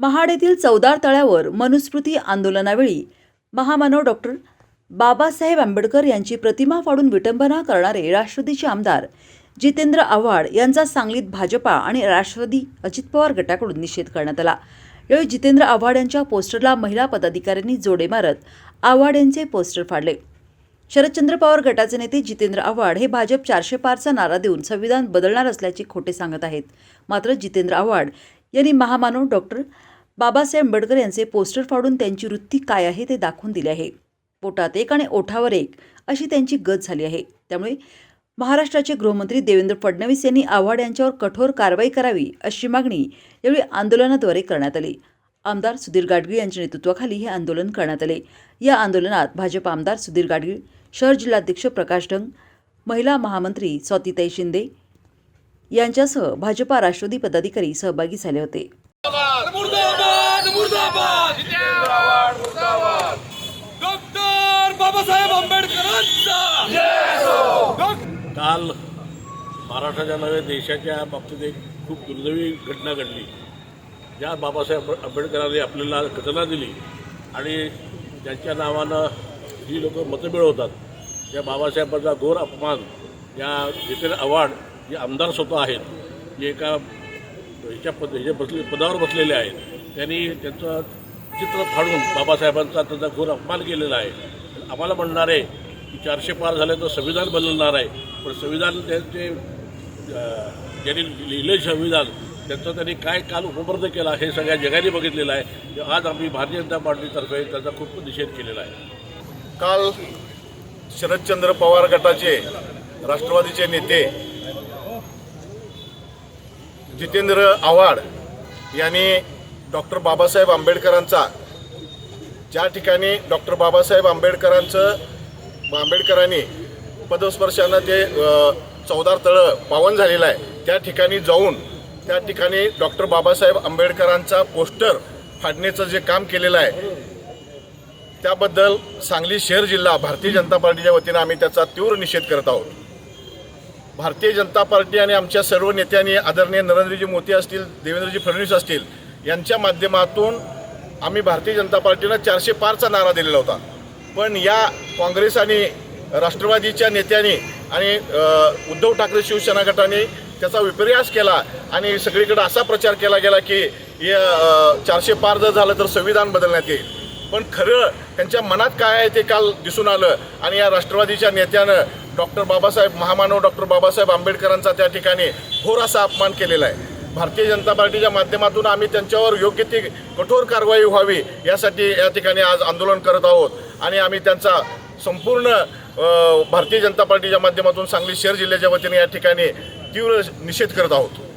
महाड येथील चौदार तळ्यावर मनुस्मृती आंदोलनावेळी महामानव डॉक्टर बाबासाहेब आंबेडकर यांची प्रतिमा फाडून विटंबना करणारे राष्ट्रवादीचे आमदार जितेंद्र आव्हाड यांचा सांगलीत भाजपा आणि राष्ट्रवादी अजित पवार गटाकडून निषेध करण्यात आला. यावेळी जितेंद्र आव्हाड यांच्या पोस्टरला महिला पदाधिकाऱ्यांनी जोडे मारत आव्हाड यांचे पोस्टर फाडले. शरदचंद्र पवार गटाचे नेते जितेंद्र आव्हाड हे भाजप चारशे पारचा नारा देऊन संविधान बदलणार असल्याचे खोटे सांगत आहेत. मात्र जितेंद्र आव्हाड यांनी महामानव डॉक्टर बाबासाहेब आंबेडकर यांचे पोस्टर फाडून त्यांची वृत्ती काय आहे ते दाखवून दिले आहे. पोटात एक आणि ओठावर एक अशी त्यांची गत झाली आहे. त्यामुळे महाराष्ट्राचे गृहमंत्री देवेंद्र फडणवीस यांनी आव्हाड यांच्यावर कठोर कारवाई करावी अशी मागणी यावेळी आंदोलनाद्वारे करण्यात आली. आमदार सुधीर गाडगीळ यांच्या नेतृत्वाखाली हे आंदोलन करण्यात आले. या आंदोलनात भाजप आमदार सुधीर गाडगीळ शहर जिल्हाध्यक्ष प्रकाश ढंग महिला महामंत्री स्वातीताई शिंदे यांच्यासह भाजपा राष्ट्रवादी पदाधिकारी सहभागी झाले होते. मुर्दाबाद मुर्दाबाद! मुर्दाबाद डॉक्टर बाबासाहेब आंबेडकरांचा! काल महाराष्ट्राच्या नव्हे देशाच्या बाबतीत एक खूप दुर्दैवी घटना घडली. ज्या बाबासाहेब आंबेडकरांनी आपल्याला घटना दिली आणि त्यांच्या नावानं ही लोक मतं मिळवतात त्या बाबासाहेबांचा घोर अपमान या जितेंद्र आव्हाड जे आमदार स्वतः आहेत जे एका ह्याच्या पद हे बसले पदावर बसलेले आहेत. त्यांनी त्यांचं चित्र फाडून बाबासाहेबांचा त्याचा घोर अपमान केलेला आहे. आम्हाला म्हणणार आहे की चारशे पार झाले तर संविधान बदलणार आहे. पण संविधान त्यांचे ज्यांनी लिहिले संविधान त्यांचं त्यांनी काय काल उपलब्ध केला हे सगळ्या जगाने बघितलेलं आहे. आज आम्ही भारतीय जनता पार्टीतर्फे त्याचा खूप निषेध केलेला आहे. काल शरदचंद्र पवार गटाचे राष्ट्रवादीचे नेते जितेंद्र आव्हाड यांनी डॉक्टर बाबासाहेब आंबेडकरांचा ज्या ठिकाणी डॉक्टर बाबासाहेब आंबेडकरांचं आंबेडकरांनी पदस्पर्शानं ते चौदार तळं पावन झालेलं आहे त्या ठिकाणी जाऊन त्या ठिकाणी डॉक्टर बाबासाहेब आंबेडकरांचा पोस्टर फाडण्याचं जे काम केलेलं आहे त्याबद्दल सांगली शहर जिल्हा भारतीय जनता पार्टीच्या वतीनं आम्ही त्याचा तीव्र निषेध करत आहोत. भारतीय जनता पार्टी आणि आमच्या सर्व नेत्यांनी आदरणीय नरेंद्रजी मोदी असतील देवेंद्रजी फडणवीस असतील यांच्या माध्यमातून आम्ही भारतीय जनता पार्टीनं चारशे पारचा नारा दिलेला होता. पण या काँग्रेस आणि राष्ट्रवादीच्या नेत्यांनी आणि उद्धव ठाकरे शिवसेना गटाने त्याचा विपर्यास केला आणि सगळीकडे असा प्रचार केला गेला की या, चारशे पार जर झालं तर संविधान बदलण्यात येईल. पण खरं त्यांच्या मनात काय आहे ते काल दिसून आलं आणि या राष्ट्रवादीच्या नेत्यानं डॉक्टर बाबासाहेब महामानव डॉक्टर बाबासाहेब आंबेडकरांचा त्या ठिकाणी घोर असा अपमान केलेला आहे. भारतीय जनता पार्टीच्या माध्यमातून आम्ही त्यांच्यावर योग्य ती कठोर कारवाई व्हावी यासाठी या ठिकाणी आज आंदोलन करत आहोत. आणि आम्ही त्यांचा संपूर्ण भारतीय जनता पार्टीच्या माध्यमातून सांगली शहर जिल्ह्याच्या वतीने या ठिकाणी तीव्र निषेध करत आहोत.